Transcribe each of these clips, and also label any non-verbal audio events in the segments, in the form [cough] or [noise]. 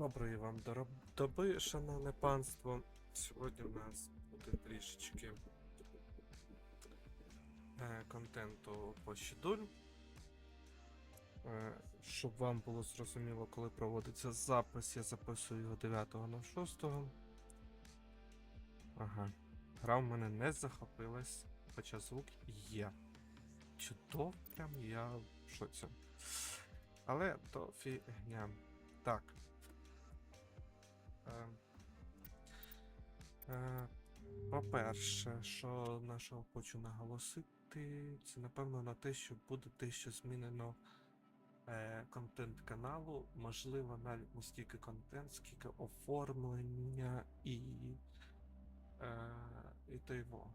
Доброї вам доби, шановне панство. Сьогодні у нас буде трішечки е, контенту по щедуль. Е, щоб вам було зрозуміло, коли проводиться запис, я записую його 9 на 6. Ага. Гра в мене не захопилась, хоча звук є. Чудово, прям я в шоці. Але то фігня. Так. Е, е, По-перше, що на що хочу наголосити, це напевно на те, що буде дещо змінено е, контент каналу. Можливо, навіть не стільки контент, скільки оформлення і, е, і то його.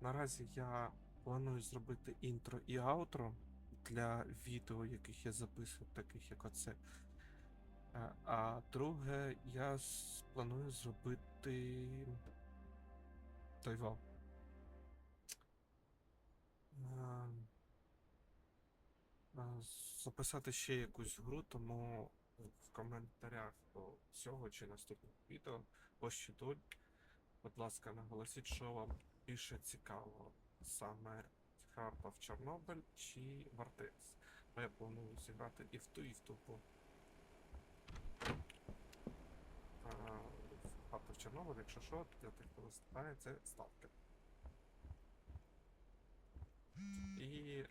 Наразі я планую зробити інтро і аутро для відео, яких я записую, таких як оце. Е, А друге, я планую зробити Тойво. Е, е, Записати ще якусь гру, тому в коментарях до цього чи наступного відео пощитуль. Будь ласка, наголосіть, що вам більше цікаво саме Харпа в Чорнобиль чи Вартекс. Бо я планую зіграти і в ту, і в ту гру. Харпа в Чорнобиль, якщо що, для тих, хто виступає, це ставки. І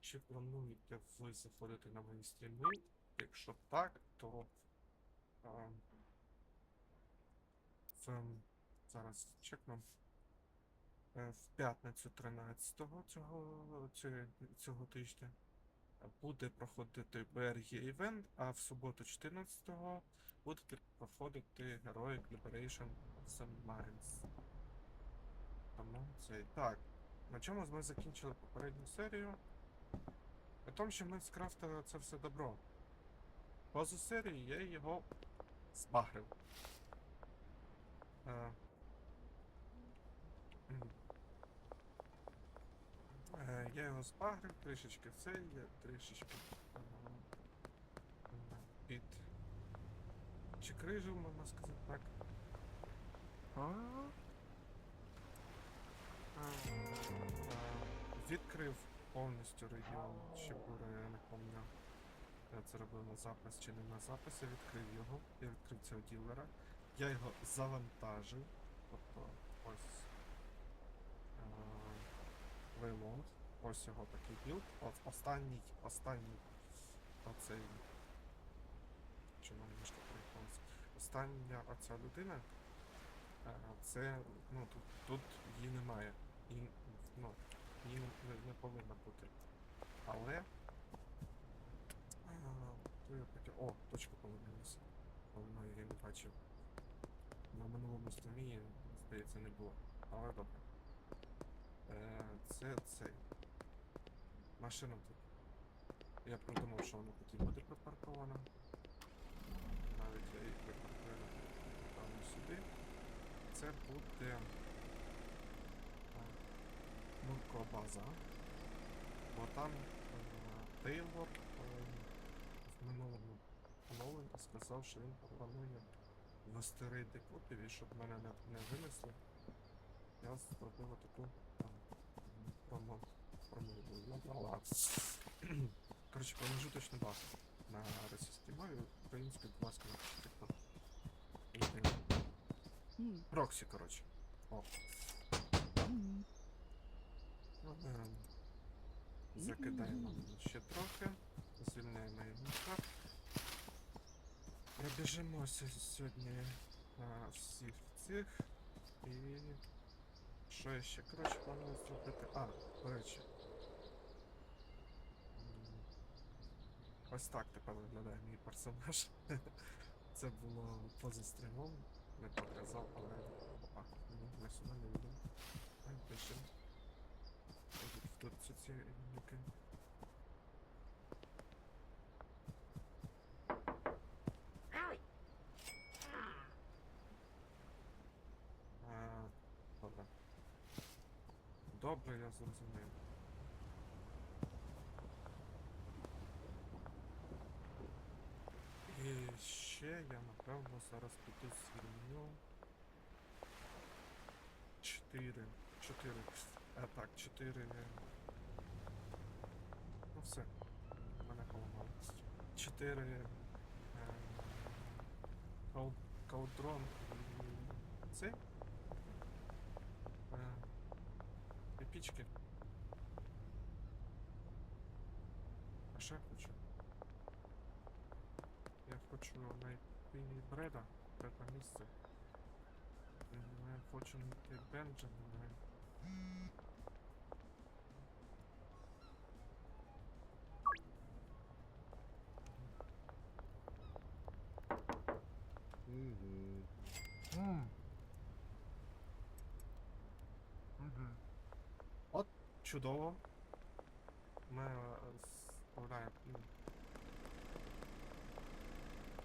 чи плануєте ви заходити на мої стріми? Якщо так, то а, в, зараз чекну. Е, В п'ятницю 13-го цього, цього, цього тижня буде проходити BRG івент, а в суботу 14-го буде проходити Heroic Liberation of Minds. Тому це так. На чому ми закінчили попередню серію? На тому, що ми скрафтили це все добро. Поза серії я його збагрив. Е, Я його збагрив, трішечки це, я трішечки під чекрижив, можна сказати так. Е, Відкрив повністю регіон Чебури, я не пам'ятаю. Я це робив на запис чи не на запис, я відкрив його, я відкрив цього ділера. Я його завантажив. Тобто ось е, Вейлонд. Ось його такий білд. Останній, останній оцей. Чому немножко приїхалося? Остання оця людина. е, Це, ну, тут, тут її немає. І, ну, її не, не бути. Але. таке. О, точка помилилася. Давно я не бачив. На минулому стрімі, здається, не було. Але добре. Е, це цей. Машина тут. Я придумав, що вона тут і буде припаркована. Навіть я її припаркую напевно сюди. Це буде Мурко-база. Бо там е, Тейлор е, в минулому оновленні сказав, що він планує вести рейди копів і щоб мене не, не винесли. Я зробив таку там, промо промову. Ну. [clears throat] Коротше, промежуточну базу на російській мові, українською, будь ласка, напишіть хто. М, Проксі, коротше. О. м. Ем, Закидаємо ще трохи. Звільняємо інвентар. Пробіжимося сьогодні на всіх цих. І. Що я ще? Коротше, планую зробити. А, до речі. Ось так тепер виглядає мій персонаж. [laughs] Це було поза стрімом. Не показав, але. Опа, ні, не сюди не йдемо. Пишемо. Тут ці ці люки. А, Добре. Добре, я зрозумів. І ще я напевно зараз піду звільню. Чотири. Чотири. Е, так, чотири. Ну все. Мене поламало. Чотири. Е, кал, калдрон і цей. Е, епічки. А ще хочу. Я хочу найти Бреда, Бреда місце. Я хочу найти Бенджаміна. Чудово. Ми е, справляємо. ну,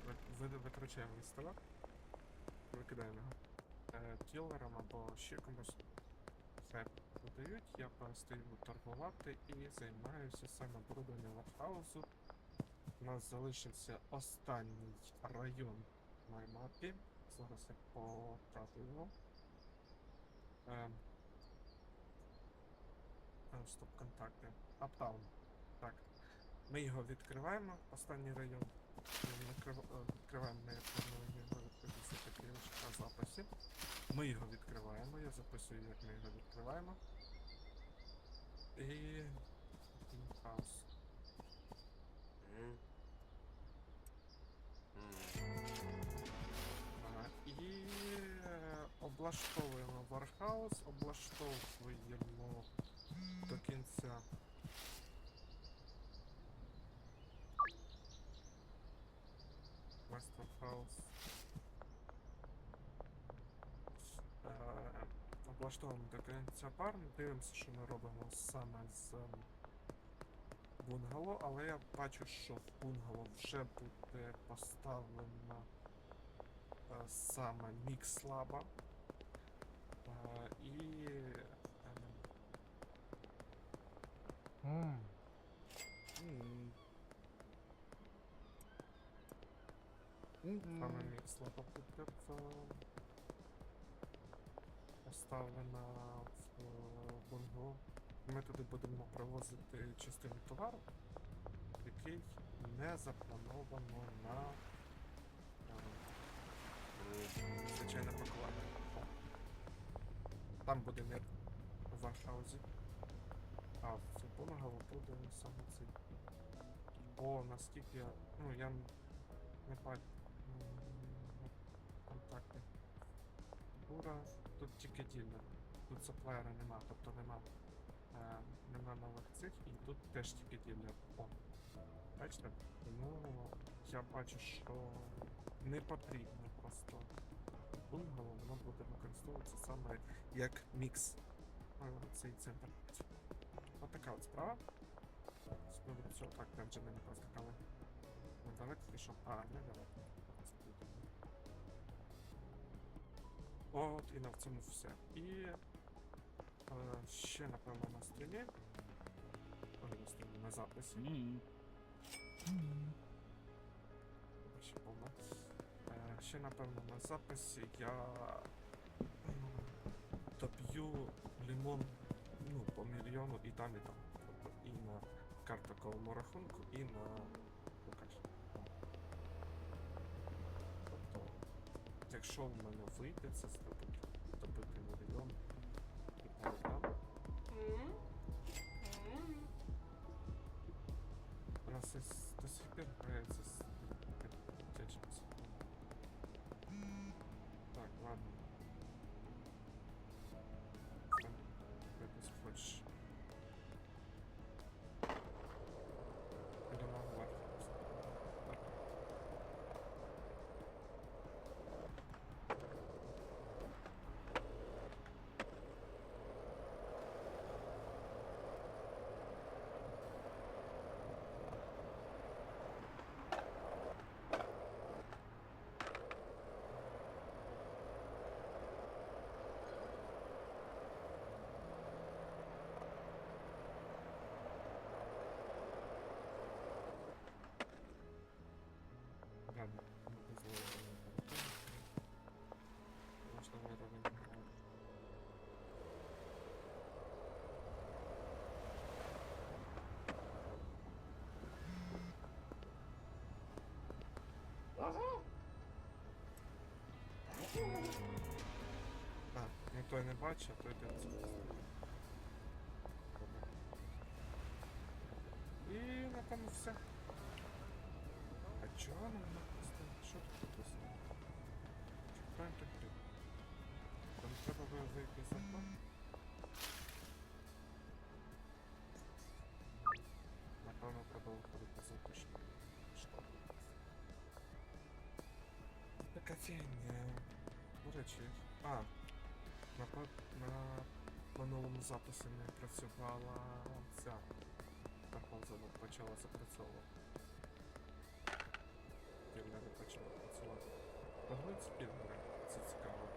ви- ви- Витрачаємо містера. Викидаємо його. Е, Кілерам або ще комусь все подають, я перестаю торгувати і займаюся саме оборудованням вархаусу. У нас залишився останній район на мапі. Зараз я потрапив його. Стоп, контакти. Аптаун. Так. Ми його відкриваємо, останній район. Е, Відкриваємо, плануємо його відповісти на записі. Ми його відкриваємо, я записую, як ми його відкриваємо. І. Хаус. І е, облаштовуємо вархаус, облаштовуємо до кінця. Western House. Е, Облаштовуємо до кінця бар. Дивимося, що ми робимо саме з ем, бунгало, але я бачу, що в бунгало вже буде поставлено е, саме мікс лаба. Е, і ем, Мгм. Мгм. саме в, е. Ми туди будемо привозити частину товару, який не заплановано на е, звичайне пакування. Там буде не в Варшаузі, а в Бунгало буде саме цей. О, наскільки я. Ну, я не бачу контакти. Бура, тут тільки ділер. Тут саплеєра нема, тобто нема. Е, нема нових цих і тут теж тільки ділер. О. Бачите? Ну, я бачу, що не потрібно просто бунгало, воно буде використовуватися саме як мікс е, цей центр. Отака от справа. Спробуємо все так, там вже мене проскакали. Недалеко пішов. А, недалеко. От і на цьому все. І е, ще напевно на стрімі. Ой, на стрімі, на записі. Мгм. Мгм. Ще повно. Е, ще напевно на записі я доб'ю лімон ну, мільйону і там, і там. Тобто і на картоковому рахунку, і на покаж. Тобто, якщо в мене вийде це зробити, А, ну той не бачить, а той дивиться. І напевно все. А чого нам написано? Що тут написано? Чекаємо так гри. Там треба було вийти закон. Напевно, треба виходити за точно. Що? Така фігня. До речі, а, на, на минулому записі не працювала ця. Тархозова почала запрацьовувати. Спільнери почала працювати. Погнуть спільнери, це цікаво.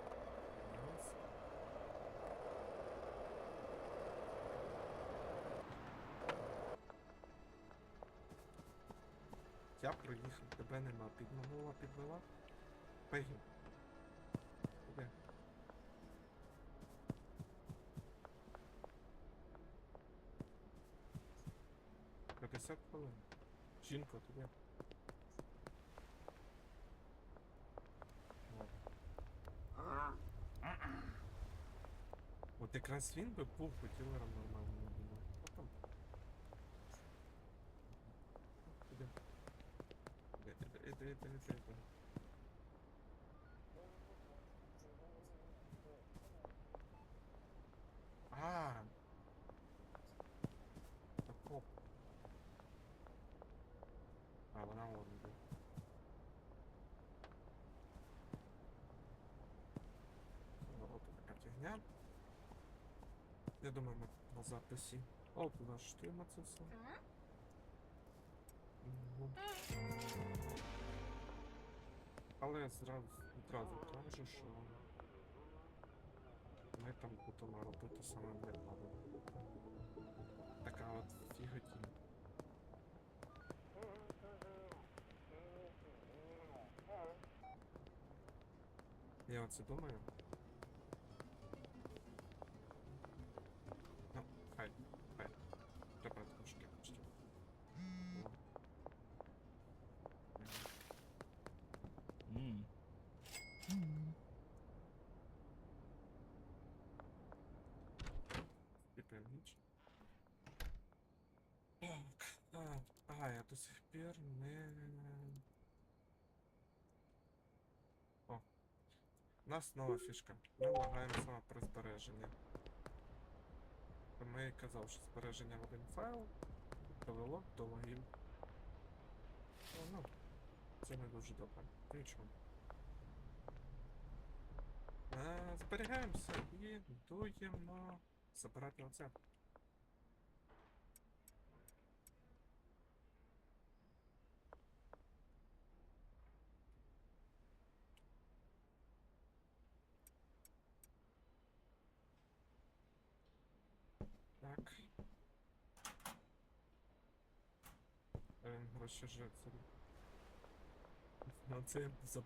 Я проїхав, тебе нема. Підманула, підвела. Пегі. 50 хвилин. Жінка тут є. От якраз він би був хотілером нормальним. Ми на записі. О, влаштуємо це все. Мгм. Але я зразу, одразу кажу, що ми там будемо робити саме недавно. Така от фіготінь. Я оце думаю. До сих пір не... О. У нас нова фішка. Ми лагаємо саме при збереженні. Ми казав, що збереження в один файл довело до лагів. О, Ну, це не дуже добре. Нічого. Е, Зберігаємося і дуємо забирати оце. Так. Гроші вже це. Це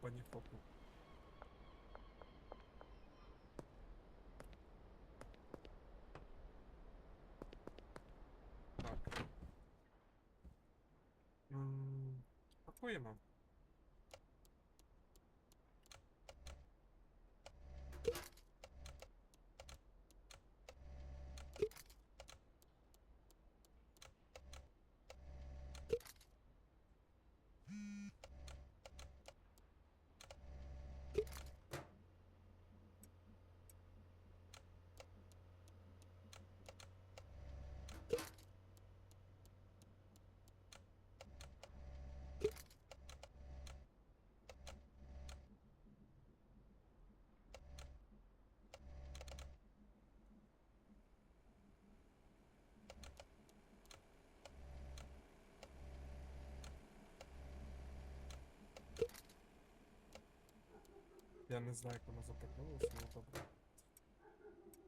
Я не знаю, як воно запакувалося, але добре.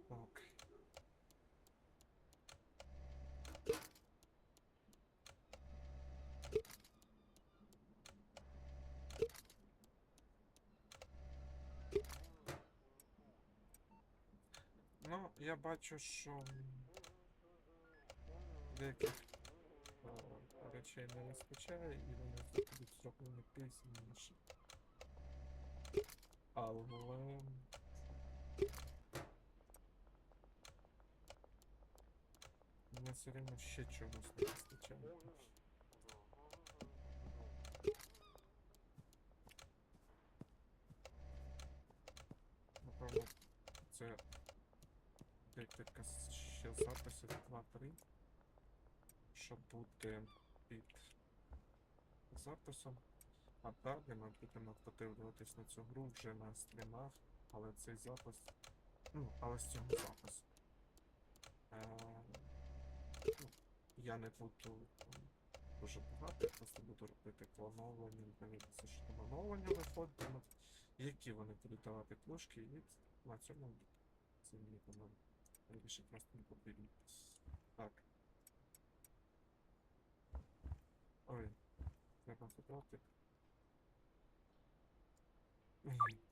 Так. Ну, я бачу, що м, деяких е, речей не вистачає, і вони будуть зроблені пізніше. Але... Мені все время ще чогось не вистачає. Напевно, це декілька ще записів 2-3, що буде під записом. А далі ми будемо подивлюватись на цю гру вже на стрімах, але цей запис. Ну, але з цього запису. Е, ну, я не буду дуже багато, просто буду робити плановування, дивитися, що оновлення виходитимуть, які вони будуть давати плюшки, і на цьому це мені воно більше просто не потрібно. Так. Ой, треба фототи. Mm-hmm. [laughs]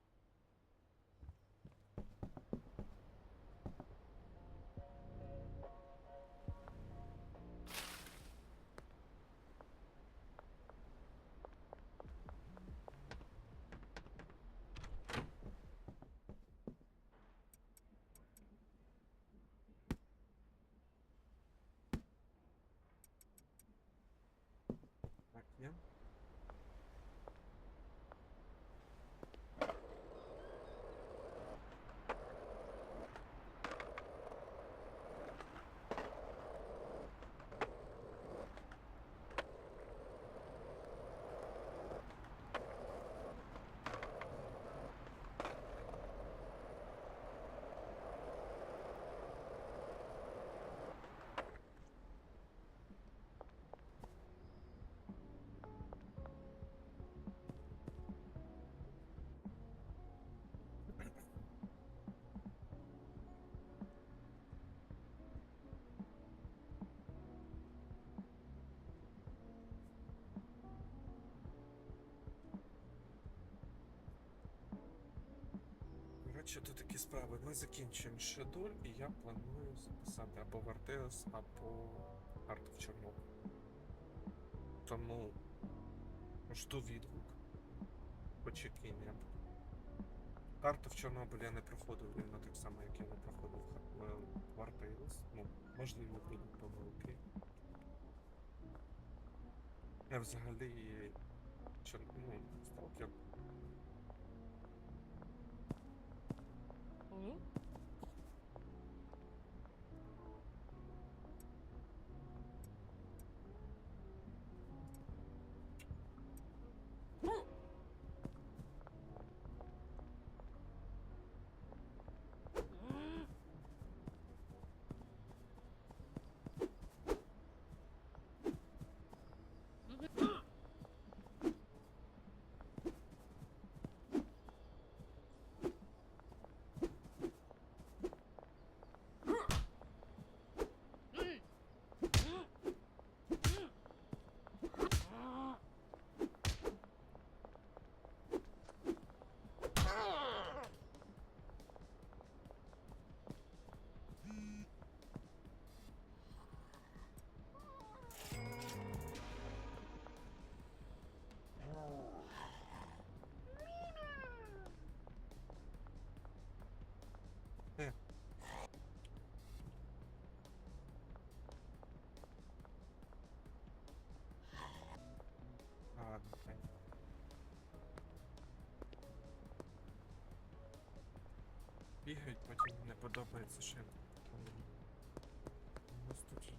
Коротше, тут такі справи. Ми закінчуємо шедуль, і я планую записати або Вартеус, або Art of Чорнобиль. Тому жду відгук. Почекіння. Art of Чорнобиль я не проходив рівно так само, як я не проходив Вартеус. Ну, можливо, будуть помилки. Я взагалі чор... ну, сталкер Е. Бігають, потім не подобається, м, у нас тут же,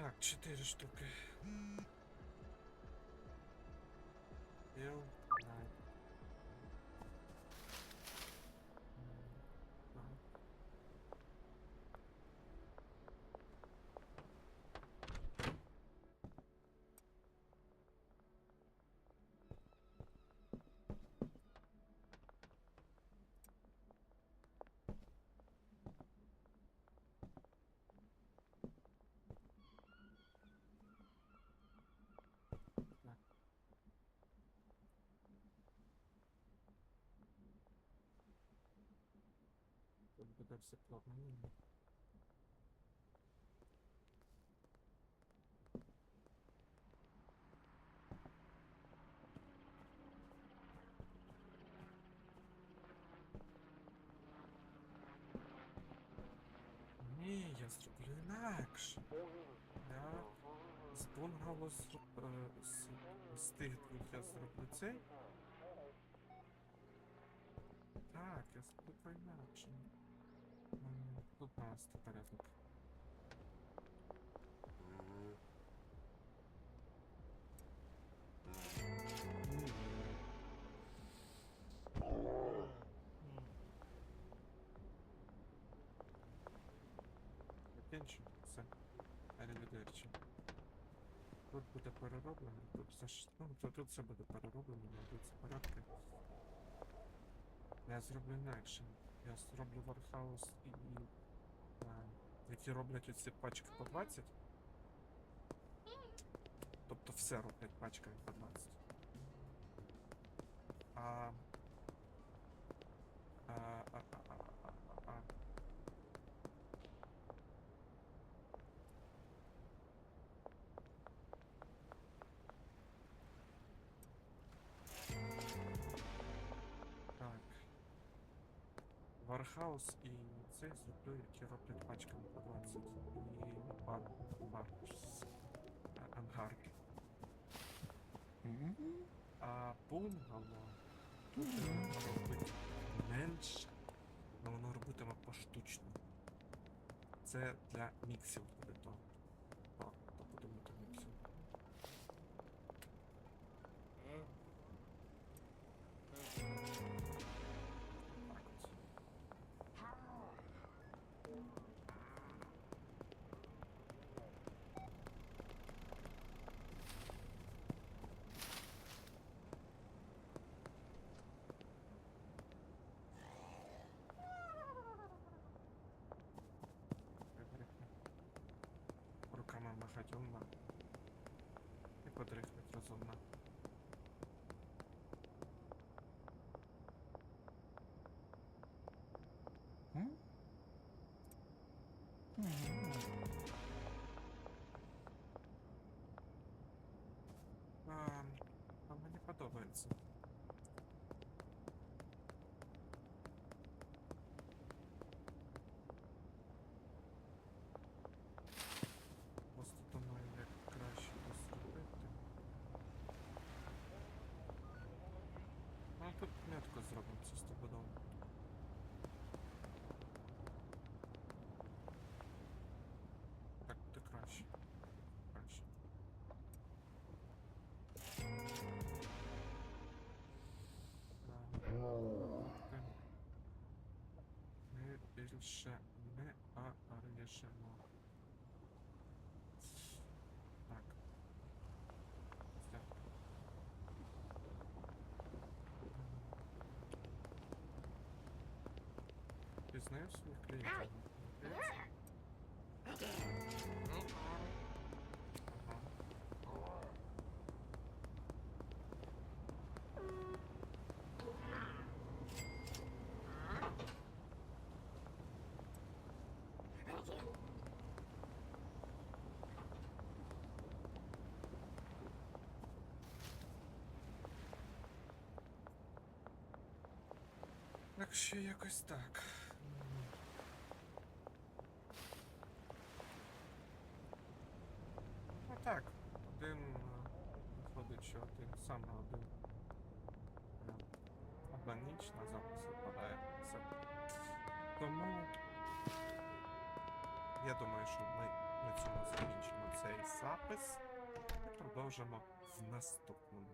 Так, 4 штуки. Буде все плотно. Ні. Я зроблю інакше. Я з бунгало е, з, з тих двох я зроблю цей. Так, я зроблю по-інакше. М, Тут. Закінчу. Все. Аріведерчі. Тут буде перероблено, тут все ж. Ну, тут все буде перероблено, мабуть, це порядки. Я зроблю інакше. Я зроблю вархаус і. А, які роблять оці пачки по 20. Тобто все роблять пачками по 20. А. А, а, а, а, а, а, а. Так. Вархаус і цей зроблю, я роблять пачками по 20. І бар, бар. з Ангарки. А бунгало тут робити менше, але воно робитиме поштучно. Це для міксів буде то. Руками И подрыхнуть разумно. М? А, а. Просто думаю, як краще це зробити. Ну тут метку зробимо це тобою. Так буде краще. Краще. Так. Більше не арішимо. Так. Все. Клієнтів. Здається. Ага. Так що якось так. М. Ну так, один е, виходить, що один саме один. е, Одна ніч на. Все. Тому я думаю, що ми На цьому закінчимо цей запис і продовжимо в наступному.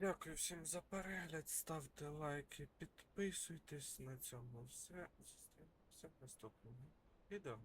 Дякую всім за перегляд, ставте лайки, підписуйтесь на цьому все. Зустрінемося в наступному відео.